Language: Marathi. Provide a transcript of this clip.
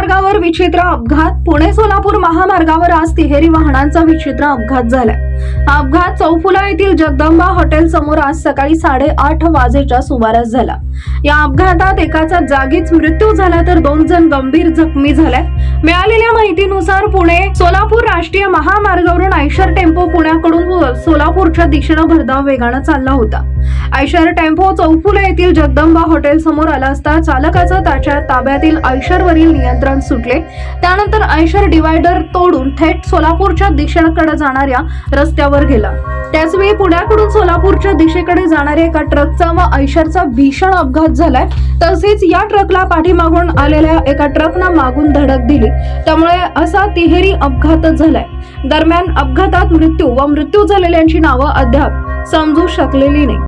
महामार्गावर विचित्र अपघात. पुणे सोलापूर महामार्गावर आज तिहेरी वाहनांचा विचित्र अपघात झालाय. हा अपघात चौफुला येथील जगदंबा हॉटेल समोर आज सकाळी साडेआठ वाजेच्या सुमारास झाला. या अपघातात एकाचा जागीच मृत्यू झाला तर दोन जण गंभीर जखमी झालाय मिळालेल्या माहितीनुसार पुणे सोलापूर राष्ट्रीय महामार्गावरून आयशर टेम्पो पुण्याकडून व सोलापूरच्या दिशेनं भरधाव वेगानं चालला होता. ऐशर टेम्पो चौफुले येथील जगदंबा हॉटेल समोर आला असता चालकाचं त्याच्या ताब्यातील आयशरवरील नियंत्रण सुटले. त्यानंतर आयशर डिवायडर तोडून थेट सोलापूरच्या दिशेकडे जाणाऱ्या रस्त्यावर गेला. त्याचवेळी पुण्याकडून सोलापूरच्या दिशेकडे जाणाऱ्या एका ट्रकचा व आयशरचा भीषण अपघात झालाय. तसेच या ट्रकला पाठीमागून आलेल्या एका ट्रकनं मागून धडक दिली. त्यामुळे असा तिहेरी अपघातच झालाय. दरम्यान अपघातात मृत्यू व मृत्यू झालेल्यांची नावं अद्याप समजू शकलेली नाही.